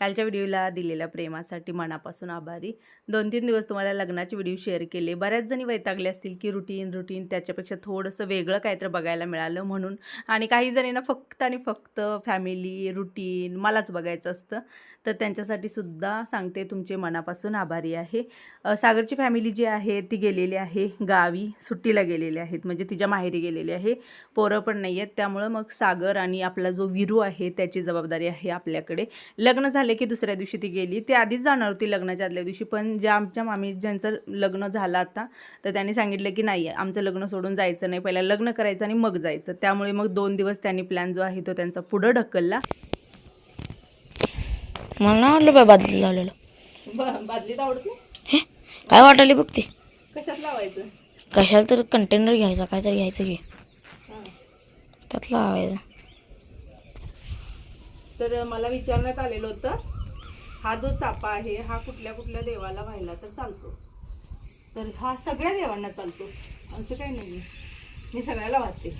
कालच्या व्हिडिओला दिलेल्या प्रेमासाठी मनापासून आभारी. दोन तीन दिवस तुम्हाला लग्नाचे व्हिडिओ शेअर केले. बऱ्याच जणी वैतागले असतील की रुटीन रुटीन त्याच्यापेक्षा थोडंसं वेगळं काहीतरी बघायला मिळालं म्हणून. आणि काही जणींना फक्त आणि फक्त फॅमिली रुटीन मलाच बघायचं असतं. तर त्यांच्यासाठी सुद्धा सांगते तुमचे मनापासून आभारी आहे. सागरची फॅमिली जी आहे ती गेलेली आहे गावी. सुट्टीला गेलेली आहेत म्हणजे तिच्या माहेरी गेलेली आहे. पोरं पण नाही आहेत त्यामुळं मग सागर आणि आपला जो विरू आहे त्याची जबाबदारी आहे आपल्याकडे. लग्न झाले की दुसऱ्या दिवशी ती गेली. ती आधीच जाणार होती लग्नाच्या आदल्या दिवशी पण ज्या आमच्या मामी ज्यांचं लग्न झालं आता तर त्यांनी सांगितलं की नाही आमचं लग्न सोडून जायचं नाही. पहिला लग्न करायचं आणि मग जायचं. त्यामुळे मग दोन दिवस त्यांनी प्लॅन जो आहे तो त्यांचा पुढं ढकलला. मला नाही आवडलं बाय बादली लावलेलं. बादलीत आवडत नाही? हे? काय वाटायला बघ ते? कशात लावायचं? कशाला तर कंटेनर घ्यायचा काय तर घ्यायचं घे त्यात लावायचं. तर मला विचारण्यात आलेलं होतं हा जो चापा आहे हा कुठल्या कुठल्या देवाला व्हायला तर चालतो. तर हा सगळ्या देवांना चालतो. असं काही नाही मी सगळ्याला वाहते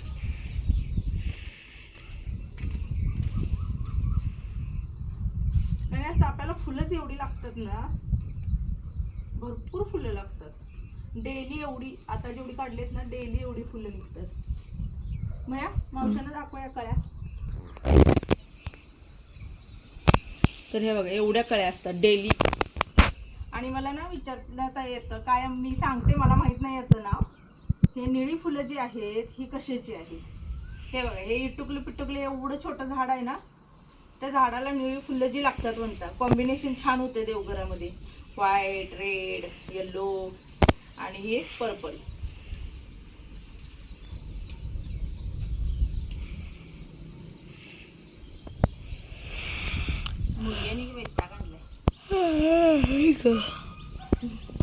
आणि या चाप्याला फुलंच एवढी लागतात ना. भरपूर फुलं लागतात. डेली एवढी आता जेवढी काढलेत ना डेली एवढी फुलं निघतात. मया मावशानं दाखवा या कळ्या. तर हे बघा एवढ्या कळ्या असतात डेली आणि मला ना विचारता येतं काय मी सांगते मला माहीत नाही याचं नाव. हे निळी फुलं जी आहेत ही कशाची आहेत? हे बघा हे इटुकले पिटुकले एवढं छोटं झाड आहे ना त्या झाडाला निळी फुलं जी लागतात म्हणतात. कॉम्बिनेशन छान होते देवघरामध्ये. व्हाईट रेड येल्लो आणि हे पर्पल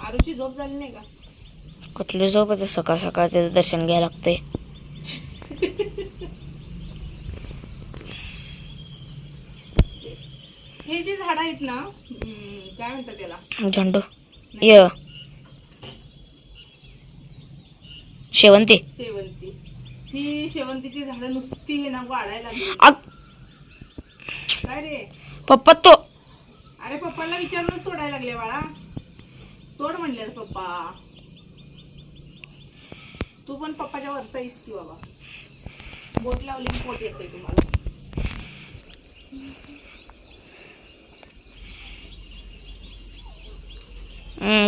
आरूची झोप झाली नाही का? कुठली झोप येते सकाळ सकाळ त्याचं दर्शन घ्यायला लागते हे जे झाड आहेत ना हम्म, काय म्हणतात त्याला? झेंडू. य. शेवंती. शेवंती. ही शेवंतीची झाडं नुसती हे ना वाढायला लागली. अग. काय रे? पप्पा तो. अरे पप्पाला विचारूनच तोडायला लागले बाळा. तोड म्हणले पप्पा. तू पण पप्पाच्या वरचा आहेस की बाबा. बोट लावली पोट येते तुम्हाला.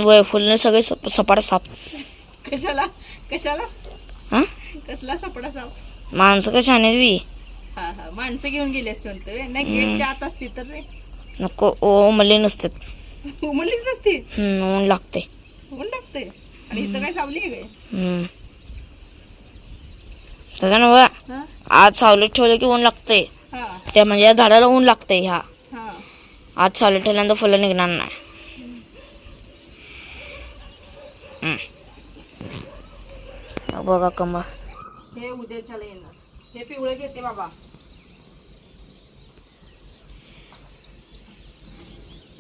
वय फुलने सगळे सप- सपाट साप कशाला? कशाला? हा? कसला सापडा साप माणसं कशा आणि बी? हा हा. माणसं घेऊन गेली असते म्हणतो रे. नाही गेटच्या आत असती तर रे नको ओ मले नसतात. उमरलीच नसती हम्म, ऊन लागते ऊन लागते आणि इथं काय सावली आहे काय? हम्म. तसं ना हा? आज सावलीत ठेवलं की ऊन लागते हा. त्या म्हणजे या झाडाला ऊन लागते ह्या. हा. आज सावलीत ठेवल्यानंतर फुलं निघणार नाही. हम्म. बघा कमळ हे उद्याच्याला येणार. हे पिवळं घेते बाबा.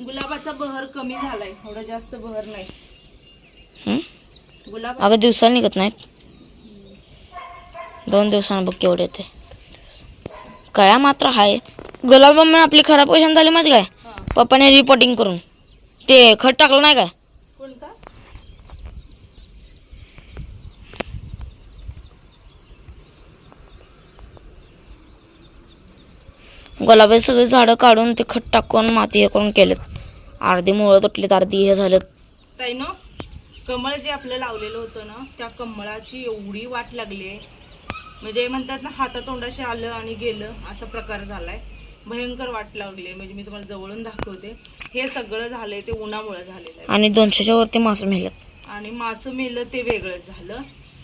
गुलाबाचा बहर कमी झालाय एवढा जास्त बहर नाही? गुलाब अगं दिवसाला निघत नाहीत. दोन दिवसानं बघ केवढे येते कळ्या मात्र हाय. गुलाब आपली खराब कशाने झाली माहिती काय? पप्पाने रिपोर्टिंग करून. ते खत टाकलं नाही काय? कोणता? गुलाबाची सगळी झाडं काढून ते खत टाकून माती हे करून केलेत. अर्धी मुळं तुटलीत अर्धी हे झालेत. ताई ना कमळ जे आपलं लावलेलं होतं ना त्या कमळाची एवढी वाट लागली आहे. म्हणजे म्हणतात ना हातातोंडाशी आलं आणि गेलं असा प्रकार झालाय. भयंकर वाट लागली म्हणजे मी तुम्हाला जवळून दाखवते. हे सगळं झालंय ते उन्हामुळे झालेलं आहे. आणि दोनशेच्या वरती मासे मेलेत आणि मासं मेलं ते वेगळंच झालं.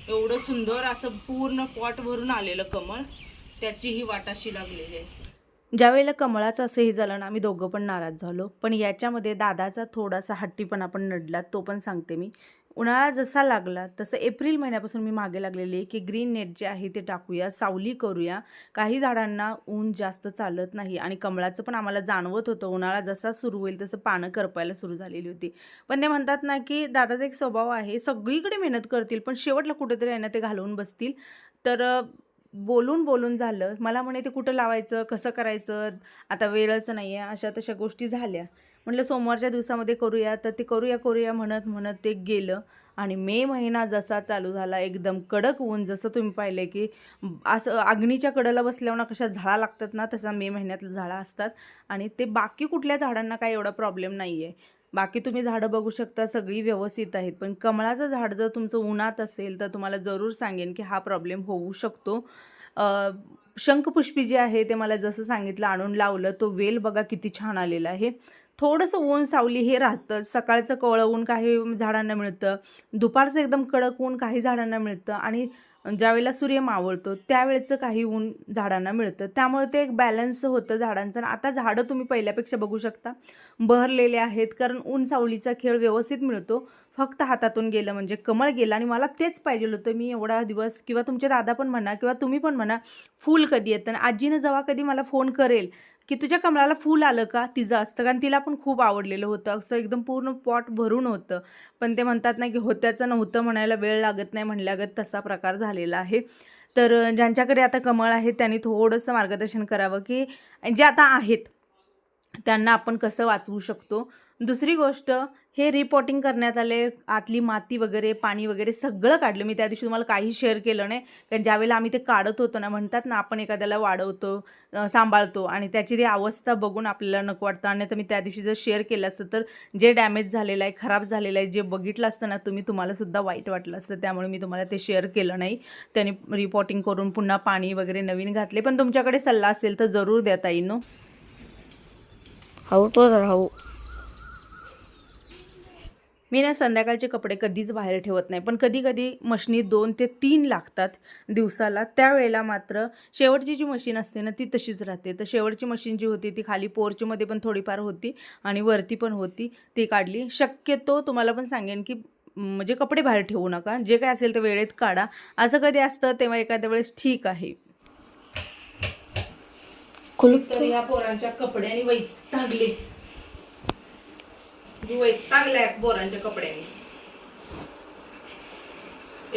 एवढं सुंदर असं पूर्ण पॉट भरून आलेलं कमळ त्याची ही वाटाशी लागलेली आहे. ज्यावेळेला कमळाचं असं हे झालं ना आम्ही दोघं पण नाराज झालो. पण याच्यामध्ये दादाचा थोडासा हट्टीपणा पण नडला तो पण सांगते मी. उन्हाळा जसा लागला तसं एप्रिल महिन्यापासून मी मागे लागलेली आहे की ग्रीन नेट जे आहे ते टाकूया सावली करूया. काही झाडांना ऊन जास्त चालत नाही आणि कमळाचं पण आम्हाला जाणवत होतं उन्हाळा जसा सुरू होईल तसं पानं करपायला सुरू झालेली होती. पण ते म्हणतात ना की दादाचा एक स्वभाव आहे सगळीकडे मेहनत करतील पण शेवटला कुठेतरी यांना ते घालवून बसतील. तर बोलून बोलून झालं. मला म्हणे ते कुठं लावायचं कसं करायचं आता वेळच नाही आहे अशा तशा गोष्टी झाल्या. म्हटलं सोमवारच्या दिवसामध्ये करूया तर ते करूया करूया म्हणत म्हणत ते गेलं. आणि मे महिना जसा चालू झाला एकदम कडक ऊन जसं तुम्ही पाहिले की असं अग्नीच्या कडेला बसल्यावर कशा झाडा लागतात ना तसा मे महिन्यात झाडा असतात. आणि ते बाकी कुठल्या झाडांना काही एवढा प्रॉब्लेम नाही आहे बाकी तुम्ही झाडं बघू शकता सगळी व्यवस्थित आहेत. पण कमळाचं झाड जर तुमचं उन्हात असेल तर तुम्हाला जरूर सांगेन की हा प्रॉब्लेम होऊ शकतो. शंखपुष्पी जे आहे ते मला जसं सांगितलं आणून लावलं तो वेल बघा किती छान आलेला आहे. थोडंसं ऊन सावली हे राहतं. सकाळचं कवळं ऊन काही झाडांना मिळतं. दुपारचं एकदम कडक ऊन काही झाडांना मिळतं. आणि ज्यावेळेला सूर्य मावळतो त्यावेळेचं काही ऊन झाडांना मिळतं. त्यामुळे ते एक बॅलन्स होतं झाडांचं. आणि आता झाडं तुम्ही पहिल्यापेक्षा बघू शकता. बहरलेले आहेत कारण ऊन सावलीचा खेळ व्यवस्थित मिळतो. फक्त हातातून गेलं म्हणजे कमळ गेलं. आणि मला तेच पाहिजे होतं मी एवढा दिवस किंवा तुमचे दादा पण म्हणा किंवा तुम्ही पण म्हणा फूल कधी येतं. आणि आजीनं जेव्हा कधी मला फोन करेल की तुझ्या कमळाला फूल आलं का? तिचं असतं कारण तिला पण खूप आवडलेलं होतं. असं एकदम पूर्ण पॉट भरून होतं. पण ते म्हणतात ना की होत्याचं नव्हतं म्हणायला वेळ लागत नाही म्हणल्यागत तसा प्रकार झालेला आहे. तर ज्यांच्याकडे आता कमळ आहे त्यांनी थोडंसं मार्गदर्शन करावं की जे आता आहेत त्यांना आपण कसं वाचवू शकतो? दुसरी गोष्ट हे रिपोर्टिंग करण्यात आले. आतली माती वगैरे पाणी वगैरे सगळं काढलं. मी त्या दिवशी तुम्हाला काही शेअर केलं नाही. कारण ज्यावेळेला आम्ही ते काढत होतो ना म्हणतात ना आपण एखाद्याला वाढवतो सांभाळतो आणि त्याची ती अवस्था बघून आपल्याला नको वाटतं. आणि तर मी त्या दिवशी जर शेअर केलं असतं तर जे डॅमेज झालेलं आहे खराब झालेलं आहे जे बघितलं असतं ना तुम्ही तुम्हालासुद्धा वाईट वाटलं असतं. त्यामुळे मी तुम्हाला ते शेअर केलं नाही. त्याने रिपोर्टिंग करून पुन्हा पाणी वगैरे नवीन घातले. पण तुमच्याकडे सल्ला असेल तर जरूर देता येईन हो हाऊ तो जरा हाऊ. मी ना संध्याकाळचे कपडे कधीच बाहेर ठेवत नाही. पण कधी कधी मशनीत दोन ते तीन लागतात दिवसाला. त्यावेळेला मात्र शेवटची जी मशीन असते ना ती तशीच राहते. तर शेवटची मशीन जी होती ती खाली पोर्चमध्ये पण थोडीफार होती आणि वरती पण होती. ती काढली. शक्यतो तुम्हाला पण सांगेन की म्हणजे कपडे बाहेर ठेवू नका. जे काय असेल ते वेळेत काढा. असं कधी असतं तेव्हा एखाद्या वेळेस ठीक आहे. तर या पोरांच्या कपड्यांनी वैतागले. वैतागल्या पोरांच्या कपड्यांनी.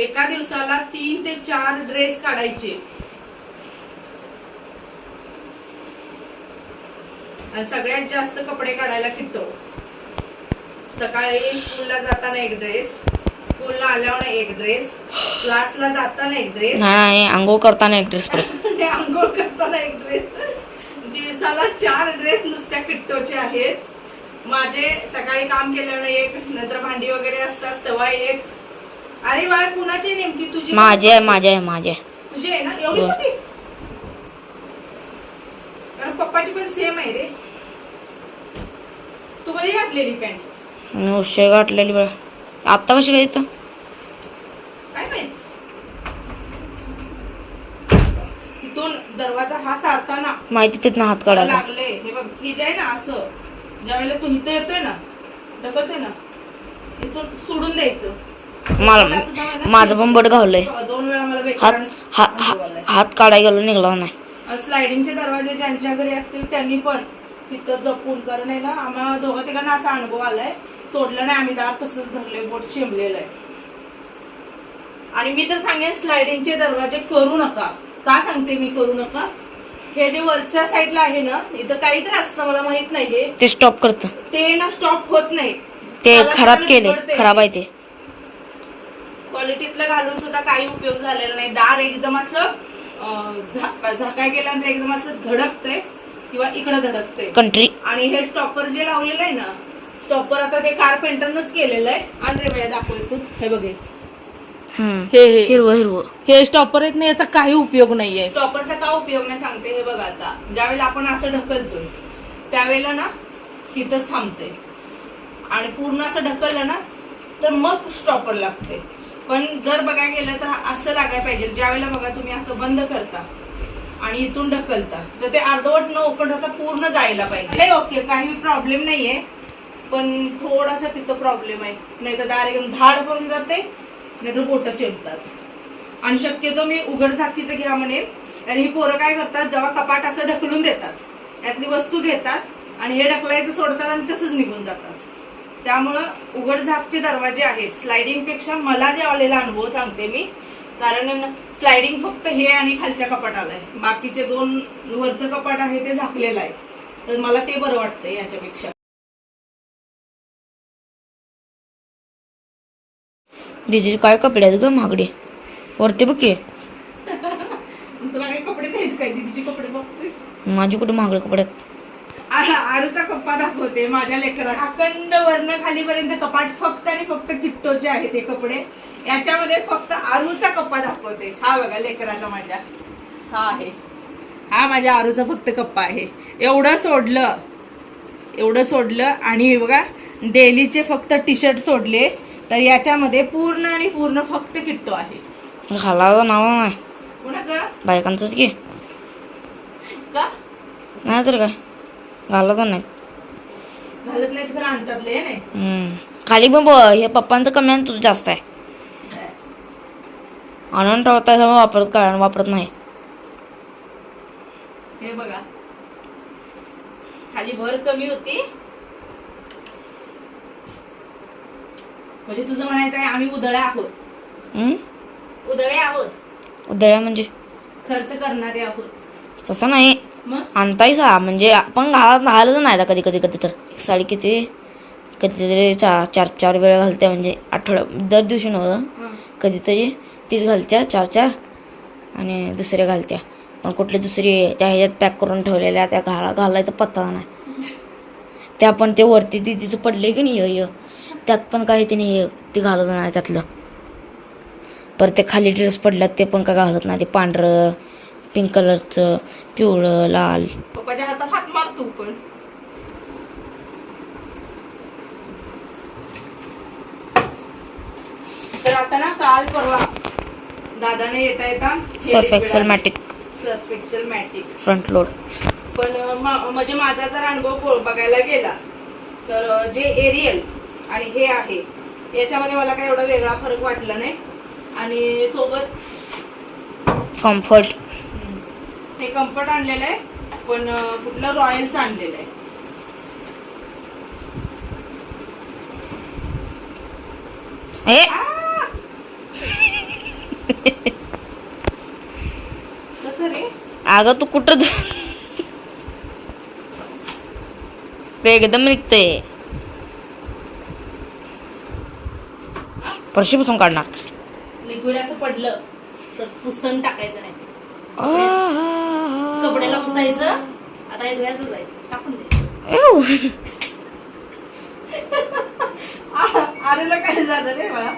एका दिवसाला तीन ते चार ड्रेस काढायचे. आणि सगळ्यात जास्त कपडे काढायला किट्टो. सकाळी स्कूलला जाताना एक ड्रेस स्कूलला आल्यावर एक ड्रेस क्लासला जाताना एक ड्रेस नाही आंघोळ करताना एक ड्रेस आंघोळ करताना एक ड्रेस दिवसाला चार ड्रेस नुसत्या किट्टोचे आहेत. माझे सकाळी काम केल्यानं एक नंतर भांडी वगैरे असतात तेव्हा एक. अरे बाळा कुणाची नेमकी तुझी? माझे आहे माझे आहे माझे आहे. तुझी आहे ना? एवढी हो. मोठी? कारण पप्पाची पण सेम आहे रे. तू कधी घातलेली पॅन्ट आणि उशे गाठलेली आत्ता कशी काय इथं काय माहीत? इथून दरवाजा हा सारताना. माहिती तिथनं हात काढायचा. लागले हे बघ ही जे आहे ना असं. ज्या वेळेला तू इथं येतोय ना ढकलतोय ना इथून सोडून द्यायचं. मला माझं पण बट घावलंय दोन वेळा मला हात बेकार हा- हा- हात काढायला गेलो निघला नाही. स्लायडिंगचे दरवाजे ज्यांच्या घरी असतील त्यांनी पण तिथं जपून कारण आहे ना. आम्हाला दोघं तिघांना असा अनुभव आलाय. सोडलं नाही आम्ही दार तसंच धरले बोट चिमलेलं आहे आणि मी तर सांगेन स्लायडिंगचे दरवाजे करू नका. का सांगते मी करू नका? हे जे वरच्या साईडला आहे ना इथं काहीतरी असतं मला माहीत नाही हे ते स्टॉप करतं. ते ना स्टॉप होत नाही. ते खराब त्याला केले बिघडते. खराब आहे ते. क्वालिटीतलं घालून सुद्धा काही उपयोग झालेला नाही. दार एकदम असं अं, झा- झाकाय केल्यानंतर एकदम असं धडकतंय किंवा इकडं धडकतंय. कंट्री आणि हे स्टॉपर जे लावलेलं आहे ना स्टॉपर आता ते कारपेंटरनच केलेलं आहे. आणि रे वेळा दाखवतो हे बघे हे हे. हिरवं हिरवं. हे स्टॉपर आहेत ना याचा काही उपयोग नाहीये. स्टॉपरचा का उपयोग नाही सांगते हे बघा आता. ज्यावेळेला आपण असं ढकलतोय त्यावेळेला ना तिथंच थांबते आणि पूर्ण असं ढकललं ना तर मग स्टॉपर लागते पण जर बघायला गेलं तर असं लागायला पाहिजे. ज्यावेळेला बघा तुम्ही असं बंद करता आणि इथून ढकलता तर ते अर्धवट न ओपन राहता पूर्ण जायला पाहिजे. ओके काही प्रॉब्लेम नाहीये पण थोडासा तिथं प्रॉब्लेम आहे. नाही तर दार एकदम धाड करून जाते नाही तर बोटं चिरतात. आणि शक्यतो मी उघड झाकीचं घ्या म्हणे. आणि ही पोरं काय करतात जेव्हा कपाट असं ढकलून देतात त्यातली वस्तू घेतात आणि हे ढकलायचं सोडतात आणि तसंच निघून जातात. त्यामुळं उघड झाकचे दरवाजे आहेत. स्लायडिंगपेक्षा मला जे आलेला अनुभव सांगते मी कारण स्लायडिंग फक्त हे आणि खालच्या कपाटाला आहे. बाकीचे दोन वरचं कपाट आहे ते झाकलेलं आहे. तर मला ते बरं वाटतं याच्यापेक्षा. दिदीचे काय कपडे आहेत ग महागडे? वरती बघ की. तुला कपडे नाहीत काय? दीदीचे कपडे बघतेस माझे कुठे महागडे कपडे आहेत? आरूचा कप्पा दाखवते माझ्या लेकरा अखंड वर्ण खालीपर्यंत कपाट फक्त आणि फक्त किट्टोचे आहेत हे कपडे. याच्यामध्ये फक्त आरूचा कप्पा दाखवते. हा बघा लेकराचा माझ्या. हा आहे. हा माझ्या आरूचा फक्त कप्पा आहे. एवढं सोडलं. एवढं सोडलं. आणि हे बघा डेलीचे फक्त टी शर्ट सोडले. तर याच्यामध्ये पूर्ण आणि पूर्ण फक्त किट्टो आहे. घालावं नाव नाही. कुणाचं? बायकांचंच की. का? नाही तर काय? घालायचं नाही घालत नाहीत खरं आणतातले नाही. खाली पण ब- हे पप्पांचं कमी आणि तुझं जास्त आहे. आणून ठेवता वापरत काय? वापरत नाही. हे बघा. खाली भर कमी होती. म्हणजे तुझं म्हणायचं आहे आम्ही उधळ्या आहोत? उधळे आहोत. उदळ्या म्हणजे? खर्च करणारे आहोत. तसं नाही. मग? आणतायच हा म्हणजे आपण घालत घालत नाही आता कधी कधी कधी तर. एक साडी किती? कधीतरी चार चार चार वेळा घालते म्हणजे आठवड्या दर दिवशी नव्हतं हं. कधीतरी तीच घालत्या चार चार आणि दुसऱ्या घालत्या. पण कुठली दुसरी त्या ह्याच्यात पॅक करून ठेवलेल्या त्या घाला घालायचा पत्ता नाही. त्या पण ते वरती ती तिचं पडले की नाही य त्यात पण काही तिने हे ती घालत नाही त्यातलं. परत ते खाली ड्रेस पडल्यात ते पण काय घालत नाही. ते पांढरं पिंक कलरचं पिवळं लाल. पप्पाच्या हातात हात मार तू पण. तर आता ना काल परवा दादाने येता येता Surf Excel matic Surf Excel matic front load पण म्हणजे माझा जर अनुभव बघायला गेला तर जे एरियल आणि हे आहे. याच्यामध्ये मला काही एवढा वेगळा फरक वाटला नाही. आणि सोबत कम्फर्ट हे कम्फर्ट आणलेलं आहे पण कुठलं रॉयल्स आणलेलं आहे. हे! कसं रे? अगं तू कुठं ते एकदम निघते परशी पुसून काढणार. लिक्विड असं पडलं तर पुसन टाकायचं नाही. कपड्याला पुसायचं आता हे टाकून द्यायचं आ- आरूला काय झालं रे मला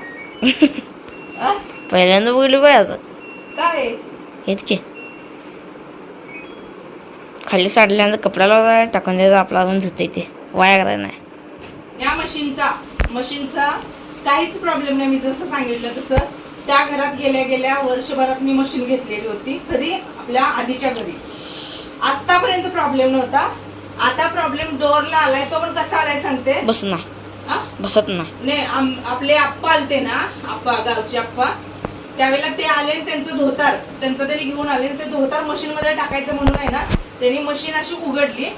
आ? पहिल्यांदा बघितलं पाहिजे काय? हेच की. खाली साडल्यानंतर कपडा लावता टाकून द्यायचा आपला आपण धुते ते. वाया करायला नाही. या मशीनचा मशीनचा काहीच प्रॉब्लेम नाही. मी जसं सांगितलं तसं त्या घरात गेल्या गेल्या वर्षभरात मी मशीन घेतलेली होती. कधी? आपल्या आधीच्या घरी. आतापर्यंत प्रॉब्लेम नव्हता. आता प्रॉब्लेम डोअरला आलाय. तो पण कसा आलाय सांगते? बस आ? बसत नाही आपले आप्पा आलते ना आप्पा गावचे आप्पा. त्यावेळेला ते आले त्यांचं धोतार त्यांचं त्यांनी घेऊन आले ते धोतार मशीन मध्ये टाकायचं म्हणून आहे ना त्यांनी मशीन अशी उघडली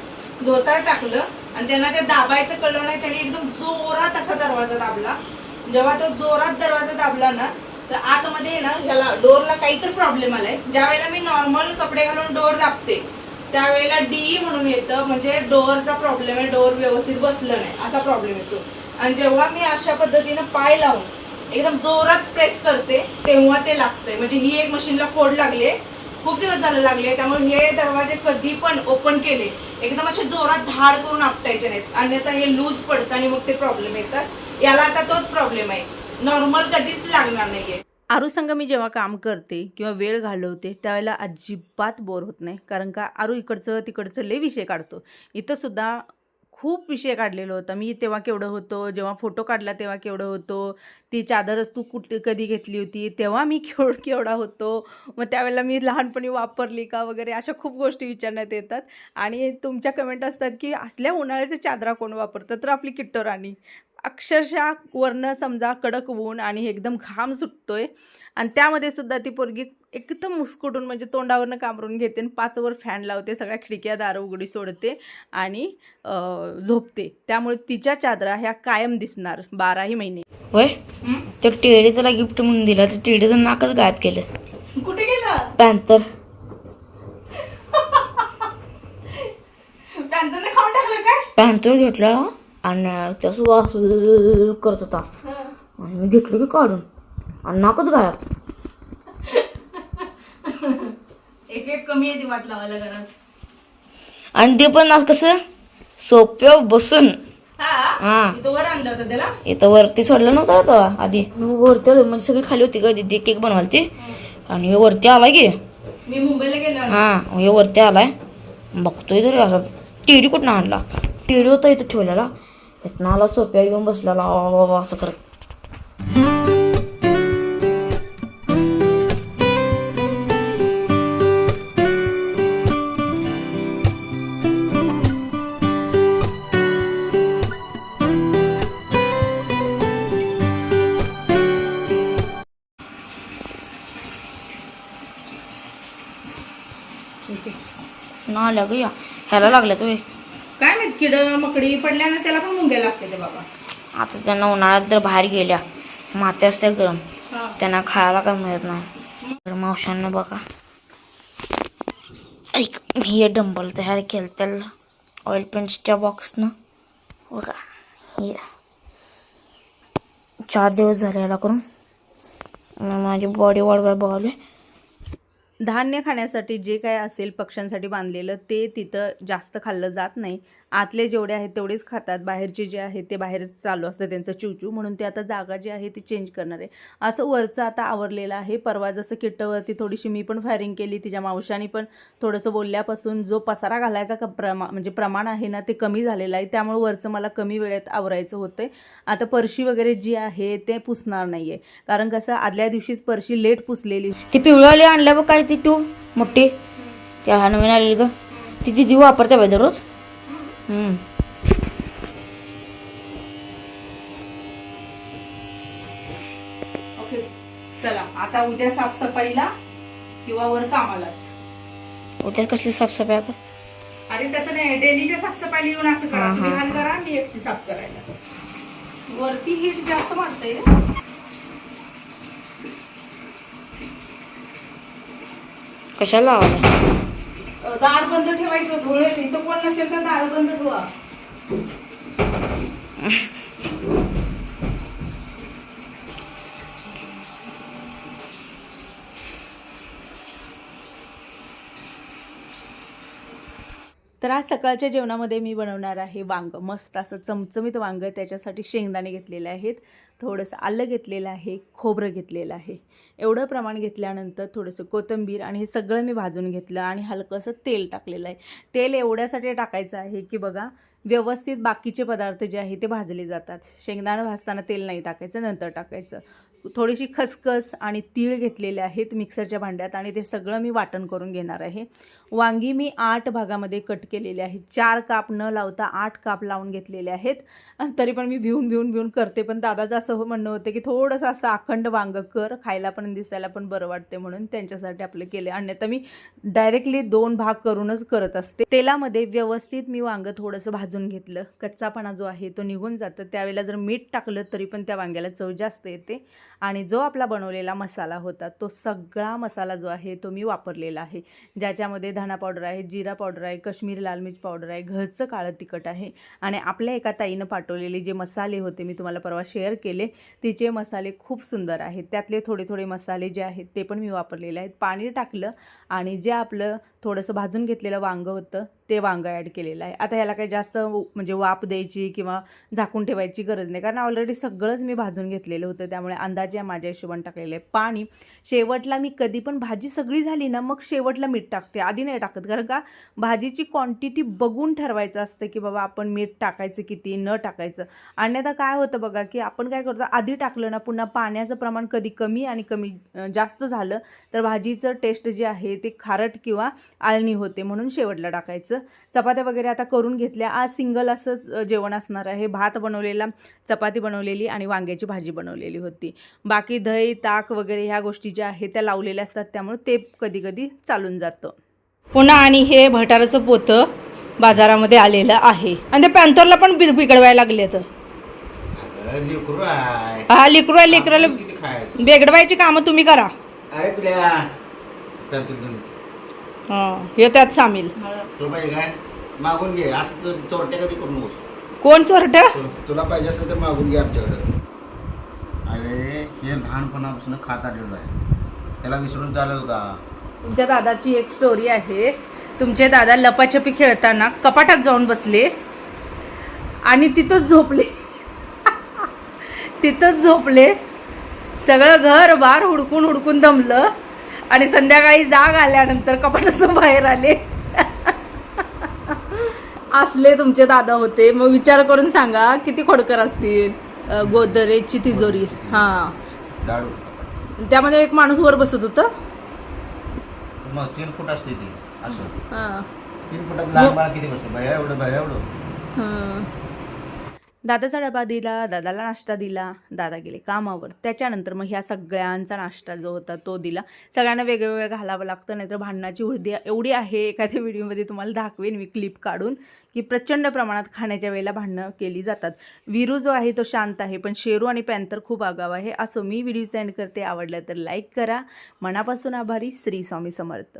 धोतार टाकलं आणि त्यांना ते दाबायचं कळलं नाही. त्यांनी एकदम जोरात असा दरवाजा दाबला. जेव्हा तो जोरात दरवाजा दाबला ना तर आतमध्ये आहे ना ह्याला डोअरला काहीतरी प्रॉब्लेम आलाय. ज्या वेळेला मी नॉर्मल कपडे घालून डोअर दाबते त्यावेळेला डी म्हणून येतं म्हणजे डोअरचा प्रॉब्लेम आहे डोअर व्यवस्थित बसलं नाही असा प्रॉब्लेम येतो. आणि जेव्हा मी अशा पद्धतीनं पाय लावून एकदम जोरात प्रेस करते तेव्हा ते लागतंय. म्हणजे ही एक मशीनला खोड लागले खूप दिवस झाले लागले त्यामुळे हे दरवाजे कधी पण ओपन केले एकदम असे जोरात धाड करून आपटायचे नाहीत. अन्यथा हे लूज पडतं आणि मग ते प्रॉब्लेम येतात. याला आता तोच प्रॉब्लेम आहे. नॉर्मल कधीच लागणार नाहीये. आरूसंग मी जेव्हा काम करते किंवा वेळ घालवते त्यावेळेला अजिबात बोर होत नाही. कारण का आरू इकडचं तिकडचं लय विषय काढतो. इथं सुद्धा खूप विषय काढलेला होता. मी तेव्हा केवढं होतो जेव्हा फोटो काढला तेव्हा केवढं होतो. ती चादरच तू कुठे कधी घेतली होती? तेव्हा मी केव केवढा होतो. मग त्यावेळेला मी लहानपणी वापरली का वगैरे अशा खूप गोष्टी विचारण्यात येतात. आणि तुमच्या कमेंट असतात की असल्या उन्हाळ्याच्या चादरा कोण वापरतं? तर आपली किट्टो राणी. अक्षरशः वरनं समजा कडक ऊन आणि एकदम घाम सुटतोय. आणि त्यामध्ये सुद्धा ती पोरगी एकदम मुस्कुटून म्हणजे तोंडावरनं कामरून घेते आणि पाचवर फॅन लावते सगळ्या खिडक्या दारं उघडी सोडते आणि झोपते. त्यामुळे तिच्या चादरा ह्या कायम दिसणार बाराही महिने. वय ते टेडी त्याला गिफ्ट म्हणून दिलं तर टेडीचं नाकच गायब केलं. कुठे गेला? पॅन्थर. पॅन्थरने खाऊन टाकलं काय? पॅन्थर घेतला. आणि त्या सुवास करत होता. आणि मी घेतलं की काढून. आणि नाकच गायब. एक एक कमी येते वाट लावायला घरात. आणि ते पण आज कसं? सोप्या बसून. हा? इथं वर आणलं होतं त्याला? इथं वरती सोडलं नव्हतं तो आधी. वरती आलो. म्हणजे सगळी खाली होती का? दिदी केक बनवालती आणि हे वरती आला की. मी मुंबईला गेलो हा. हे वरती आलाय. बघतोय तरी असं. टेडी कुठं आणला? टेडी होता इथं ठेवलेला. इथनं आला सोप्या येऊन बसलेला. वा असं करत. ना आल्या ग या. ह्याला लागल्या तो किड मकडी पडल्यानं त्याला पण मुंग्या लागते ते बाबा. आता त्यांना उन्हाळ्यात जर बाहेर गेल्या माते असते गरम त्यांना खायला काय मिळत नाही. तर मावशांना बघा. ऐक मी हे डंबल तयार केलं त्याला ऑइल पेंट्सच्या बॉक्सनं बघा हे. चार दिवस झाले याला करून. माझी बॉडी वाढवाय बघाले धान्य खाण्यासाठी जे काय असेल पक्ष्यांसाठी बांधलेलं ते तिथं जास्त खाल्लं जात नाही. आतले जेवढे आहेत तेवढेच खातात. बाहेरचे जे आहेत ते बाहेरच चालू असतं त्यांचं चिवचिव म्हणून ते आता जागा जी आहे ती चेंज करणार आहे. असं वरचं आता आवरलेलं आहे. परवा जसं किट्टवरती थोडीशी मी पण फायरिंग केली. तिच्या मावशाने पण थोडंसं बोलल्यापासून जो पसारा घालायचा क प्रमा म्हणजे प्रमाण आहे ना ते कमी झालेलं आहे. त्यामुळे वरचं मला कमी वेळेत आवरायचं होतं आता परशी वगैरे जी आहे ते पुसणार नाही आहे कारण कसं आदल्या दिवशीच परशी लेट पुसलेली ती पिवळीवाली आणल्या बघ काय ती टू. मोठी. त्या नवीन आलेली ग. ती दिदी वापरते बाय दररोज. ओके. चला आता उद्या साफसफाईला किंवा वर कामालाच. उद्या कसली साफसफाई आता? अरे तसं नाही डेलीच्या साफसफाईला येऊन असं करा. तुम्ही घाण करा मी एकटी साफ करायला. वरती हीट जास्त मारते कशाला लावायला? दार बंद ठेवायचं धुळे इथं कोण नसेल तर दार बंद ठेवा. तर आज सकाळच्या जेवणामध्ये मी बनवणार आहे वांग. मस्त असं चमचमीत वांग त्याच्यासाठी शेंगदाणे घेतलेले आहेत थोडंसं आलं घेतलेलं आहे खोबरं घेतलेलं आहे. एवढं प्रमाण घेतल्यानंतर थोडंसं कोथिंबीर आणि हे सगळं मी भाजून घेतलं आणि हलकंसं तेल टाकलेलं आहे. तेल एवढ्यासाठी टाकायचं आहे की बघा व्यवस्थित बाकीचे पदार्थ जे आहे ते भाजले जातात. शेंगदाणं भाजताना तेल नाही टाकायचं नंतर टाकायचं. थोडीशी खसखस आणि तीळ घेतलेले आहेत मिक्सरच्या भांड्यात आणि ते सगळं मी वाटण करून घेणार आहे. वांगी मी आठ भागामध्ये कट केलेले आहेत. चार काप न लावता आठ काप लावून घेतलेले आहेत. तरी पण मी भिवून भिवून भिवून करते पण दादाचं असं म्हणणं होतं की थोडंसं असं अखंड वांग कर खायला पण दिसायला पण बरं वाटते म्हणून त्यांच्यासाठी आपलं केलं अन्यथा मी डायरेक्टली दोन भाग करूनच करत असते. तेलामध्ये व्यवस्थित मी वांगं थोडंसं भाजून घेतलं. कच्चापणा जो आहे तो निघून जातं. त्यावेळेला जर मीठ टाकलं तरी पण त्या वांग्याला चव जास्त येते. आणि जो आपला बनवलेला मसाला होता तो सगळा मसाला जो आहे तो मी वापरलेला आहे. ज्याच्यामध्ये धणा पावडर आहे जिरा पावडर आहे कश्मीरी लाल मिर्च पावडर आहे घरचं काळं तिखट आहे. आणि आपल्या एका ताईनं पाठवलेले जे मसाले होते मी तुम्हाला परवा शेअर केले तिचे मसाले खूप सुंदर आहेत. त्यातले थोडे थोडे मसाले जे आहेत ते पण मी वापरलेले आहेत. पाणी टाकलं आणि जे आपलं थोडंसं भाजून घेतलेलं वांगं होतं ते वांगं ॲड केलेलं आहे. आता ह्याला काही जास्त म्हणजे वाफ द्यायची किंवा झाकून ठेवायची गरज नाही. कारण ऑलरेडी सगळंच मी भाजून घेतलेलं होतं. त्यामुळे अंदाजे माझ्या हिशोबाने टाकलेलं आहे. पाणी शेवटला मी कधी पण भाजी सगळी झाली ना मग शेवटला मीठ टाकते. आधी नाही टाकत. कारण का? भाजीची क्वांटिटी बघून ठरवायचं असतं की बाबा आपण मीठ टाकायचं किती न टाकायचं. अन्यथा काय होतं बघा की आपण काय करतो आधी टाकलं ना पुन्हा पाण्याचं प्रमाण कधी कमी आणि कमी जास्त झालं तर भाजीचं टेस्ट जे आहे ते खारट किंवा आळणी होते म्हणून शेवटला टाकायचं. चपात्या वगैरे आता करून घेतल्या. आज सिंगल असंच जेवण असणार आहे. भात बनवलेला चपाती बनवलेली आणि वांग्याची भाजी बनवलेली होती. बाकी दही ताक वगैरे ह्या गोष्टी ज्या आहेत त्या लावलेल्या असतात. त्यामुळे ते कधी कधी चालून जातं. पुन्हा आणि हे भटाराचं पोतं बाजारामध्ये आलेलं आहे. आणि ते पॅन्थरला पण बिघडवायला लागले तर हा लेकरू आहे लेकराला बेगडवायची कामं तुम्ही करा. अरे हां. हे त्यात सामील. तुला पाहिजे काय? मागून घे. असं चोरट्या कधी करू नकोस कोण चोरट? तुला- तुला पाहिजे असेल तर मागून घे आमच्याकडं. अरे हे लहानपणापासून खात आलेलो आहे. त्याला विसरून चालेल का? तुमच्या दादाची एक स्टोरी आहे. तुमचे दादा लपाछपी खेळताना कपाटात जाऊन बसले आणि तिथंच झोपले. तिथंच झोपले. सगळं घर बार हुडकून हुडकून दमलं. आणि संध्याकाळी जाग आल्यानंतर कपाटातून बाहेर आले. असले तुमचे दादा होते. मग विचार करून सांगा किती खोडकर असतील? गोदरेजची तिजोरी. हां. दाडू त्यामध्ये एक माणूस वर बसत होतं? मग तीन फूट असते ती. असं. हां. तीन फुटात लहान बाळ किती बसते? भया एवढं भया एवढं. दादाचा डबा दिला दादाला नाश्ता दिला दादा गेले कामावर. त्याच्यानंतर मग ह्या सगळ्यांचा नाश्ता जो होता तो दिला. सगळ्यांना वेगवेगळं घालावं लागतं नाहीतर भांडणाची उर्दी एवढी आहे एखाद्या व्हिडिओमध्ये तुम्हाला दाखवेन मी क्लिप काढून की प्रचंड प्रमाणात खाण्याच्या वेळेला भांडणं केली जातात. विरू जो आहे तो शांत आहे पण शेरू आणि पॅन्थर खूप आगाव आहे. असं मी व्हिडिओ सेंड करते. आवडलं तर लाईक करा. मनापासून आभारी. श्री स्वामी समर्थ.